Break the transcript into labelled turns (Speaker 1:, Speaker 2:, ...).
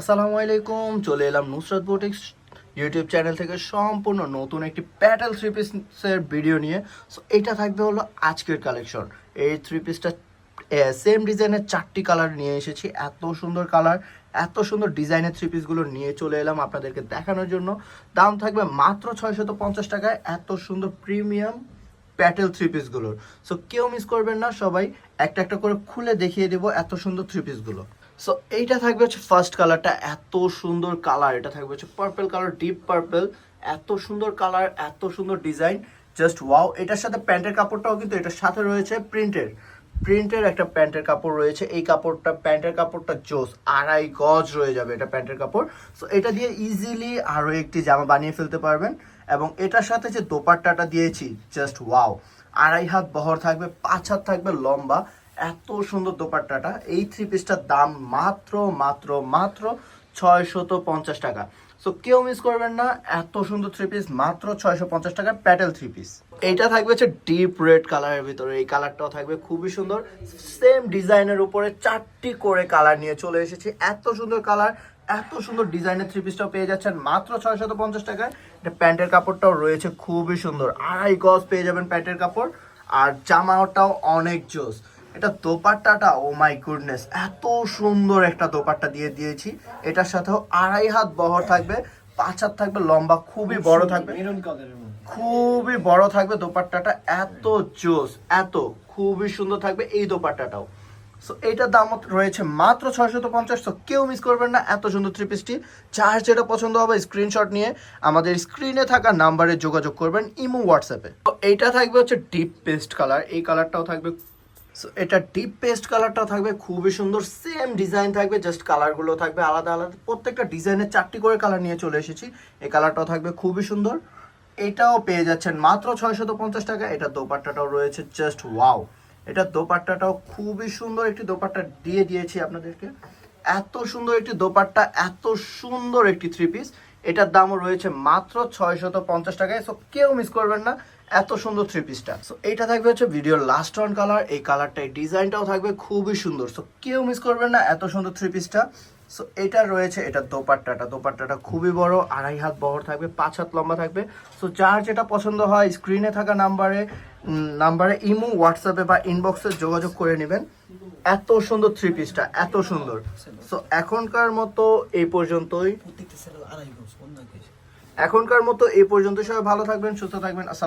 Speaker 1: আসসালামু আলাইকুম, চলে এলাম নুসরাত বুটিক্স ইউটিউব চ্যানেল থেকে সম্পূর্ণ নতুন একটি প্যাটেল থ্রি পিসের ভিডিও নিয়ে। সো এটা থাকবে হলো আজকের কালেকশন এই থ্রি পিসটা সেম ডিজাইনের চারটি কালার নিয়ে এসেছি। এত সুন্দর কালার এত সুন্দর ডিজাইনের থ্রি পিসগুলো নিয়ে চলে এলাম আপনাদেরকে দেখানোর জন্য। দাম থাকবে মাত্র ছয়শত পঞ্চাশ টাকায় এত সুন্দর প্রিমিয়াম প্যাটেল থ্রি পিসগুলোর সো কেউ মিস করবেন না সবাই, একটা একটা করে খুলে দেখিয়ে দেবো এত সুন্দর থ্রি পিসগুলো সো এইটা থাকবে হচ্ছে ফার্স্ট কালারটা এত সুন্দর কালার এটা থাকবে হচ্ছে পার্পল কালার ডিপ পার্পল এত সুন্দর কালার এত সুন্দর ডিজাইন জাস্ট ওয়াও এটার সাথে প্যান্টের কাপড়টাও কিন্তু এটার সাথে রয়েছে প্রিন্টের প্রিন্টের একটা প্যান্টের কাপড় রয়েছে, এই কাপড়টা, প্যান্টের কাপড়টা জোস, আড়াই গজ রয়ে যাবে এটা প্যান্টের কাপড়। সো এটা দিয়ে ইজিলি আরও একটি জামা বানিয়ে ফেলতে পারবেন এবং এটার সাথে যে দোপাট্টাটা দিয়েছি জাস্ট ওয়াও আড়াই হাত বহর থাকবে, পাঁচ হাত থাকবে লম্বা এত সুন্দর দোপাট্টাটা। এই থ্রি পিসটার দাম মাত্র মাত্র মাত্র ছয়শত পঞ্চাশ টাকা। সো কেউ মিস করবেন না, এত সুন্দর থ্রি পিস মাত্র ছয়শো পঞ্চাশ টাকা প্যাটেল থ্রি পিস এইটা থাকবে হচ্ছে ডিপ রেড কালারের ভিতরে। এই কালারটাও থাকবে খুবই সুন্দর। সেম ডিজাইনের উপরে চারটি করে কালার নিয়ে চলে এসেছি। এত সুন্দর কালার এত সুন্দর ডিজাইনের থ্রি পিসটাও পেয়ে যাচ্ছেন মাত্র ছয়শত পঞ্চাশ টাকায়। এটা প্যান্টের কাপড়টাও রয়েছে খুবই সুন্দর। আড়াই গজ পেয়ে যাবেন প্যান্টের কাপড়। আর জামাটাও অনেক জোস। এটা দোপাট্টাটা ও মাই গুডনেস এত সুন্দর একটা দোপাট্টা দিয়ে দিয়েছি। এটার সাথেও আড়াই হাত বহর থাকবে পাঁচ হাত থাকবে লম্বা খুবই বড় থাকবে। খুবই বড় থাকবে দোপাট্টাটা এত জোস এত খুবই সুন্দর থাকবে এই দোপাট্টাটাও। সো এইটার দাম রয়েছে মাত্র ছয়শত পঞ্চাশ তো কেউ মিস করবেন না এত সুন্দর থ্রি পিসটি যার যেটা পছন্দ হবে স্ক্রিনশট নিয়ে আমাদের স্ক্রিনে থাকা নাম্বারে যোগাযোগ করবেন ইমো হোয়াটসঅ্যাপে তো এইটা থাকবে হচ্ছে ডিপ পেস্ট কালার এই কালারটাও থাকবে সো এটা ডিপ পেস্ট কালারটা থাকবে, খুবই সুন্দর সেম ডিজাইন থাকবে জাস্ট কালারগুলো থাকবে আলাদা আলাদা। প্রত্যেকটা ডিজাইনের চারটি করে কালার নিয়ে চলে এসেছি। এই কালারটাও থাকবে খুবই সুন্দর। এটাও পেয়ে যাচ্ছেন মাত্র ছয়শত পঞ্চাশ টাকা। এটা দোপাট্টাটাও রয়েছে জাস্ট ওয়াও এটা দোপাট্টাটাও খুবই সুন্দর একটি দোপাট্টা দিয়ে দিয়েছি আপনাদেরকে। এত সুন্দর একটি দোপাট্টা, এত সুন্দর একটি থ্রি পিস এটার দামও রয়েছে মাত্র ছয়শত পঞ্চাশ টাকায় সো কেউ মিস করবেন না। এত সুন্দর থ্রি পিসটা সো এটা থাকবে হচ্ছে ভিডিওর লাস্ট ওয়ান কালার এই কালারটা এই ডিজাইনটাও থাকবে খুবই সুন্দর। সো কেউ মিস করবেন না এত সুন্দর থ্রি পিসটা সো এটা রয়েছে, এটা দোপাট্টাটা। দোপাট্টাটা খুবই বড়, আড়াই হাত বহর থাকবে, পাঁচ হাত লম্বা থাকবে। সো যার যেটা পছন্দ হয় স্ক্রিনে থাকা নাম্বারে নাম্বারে ইমো হোয়াটসঅ্যাপে বা ইনবক্সে যোগাযোগ করে নেবেন। এত সুন্দর থ্রি পিসটা এত সুন্দর। সো এখনকার মতো এই পর্যন্তই। এখনকার মতো এই পর্যন্ত সবাই ভালো থাকবেন সুস্থ থাকবেন। আসসালাম